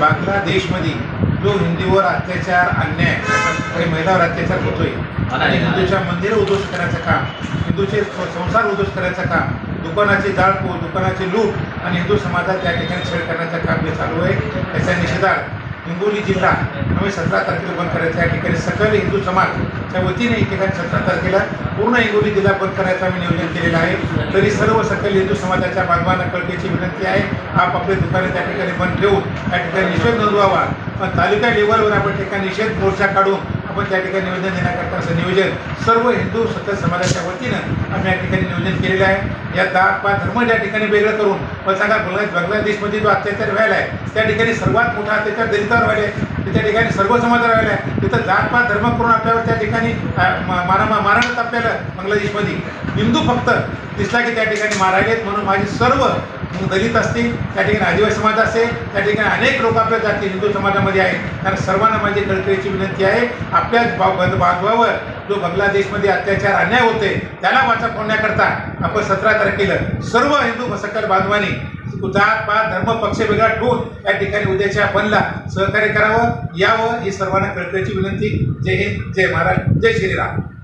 बांगलादेशमध्ये जो हिंदूवर अत्याचार अन्याय आणि महिलावर अत्याचार होतोय आणि हिंदूच्या मंदिरं उद्ध्वस्त करायचं काम हिंदूचे संसार उद्ध्वस्त करायचं काम दुकानाचे जाळपोळ दुकानाचे लूट आणि हिंदू समाजात त्या ठिकाणी छेड करण्याचं काम जे चालू आहे. त्याच्या निषेधार्थ हिंगोली जिल्हा आम्ही सतरा तारखेला बंद करायचा या ठिकाणी सकल हिंदू समाजच्या वतीने या ठिकाणी सतरा तारखेला पूर्ण हिंगोली जिल्हा बंद करायचं आम्ही नियोजन केलेलं आहे. तरी सर्व सकल हिंदू समाजाच्या बांधवांना कळकेची विनंती आहे. आपापले दुकाने त्या ठिकाणी बंद ठेवून त्या ठिकाणी निषेध नोंदवावा. पण तालुका लेवलवर आपण ठिकाणी निषेध मोर्चा काढून आपण त्या ठिकाणी निवेदन देण्याकरता असं नियोजन सर्व हिंदू सकल समाजाच्या वतीनं आम्ही या ठिकाणी नियोजन केलेलं आहे. या जात पाच धर्म ज्या ठिकाणी वेगळं करून पण सांगा बांगला- बांगलादेशमध्ये जो अत्याचार व्हायला आहे त्या ठिकाणी सर्वात मोठा अत्याचार दलितावर व्हायला आहे. त्या ठिकाणी सर्व समाजावर व्हायला आहे. तिथं जात पाच धर्म करून आपल्यावर त्या ठिकाणी मारामा मा- मारा आपल्याला बांगलादेशमध्ये हिंदू फक्त दिसला की त्या ठिकाणी मारायलेत म्हणून माझी सर्व मग दलित असतील त्या ठिकाणी आदिवासी समाज असेल त्या ठिकाणी अनेक लोक आपल्या जाती हिंदू समाजामध्ये आहेत. कारण सर्वांना माझी कळकळीची विनंती आहे आपल्याच बा- बांधवावर जो बांगलादेशमध्ये अत्याचार अन्याय होते त्याला वाचा फोडण्याकरता आपण सतरा तारखेला सर्व हिंदू सकल बांधवांनी जात पात धर्म पक्ष वेगळा ठेवून या ठिकाणी उद्याच्या बनला सहकार्य करावं. यावं ही सर्वांना कळकळीची विनंती. जय हिंद जय महाराज जय श्रीराम.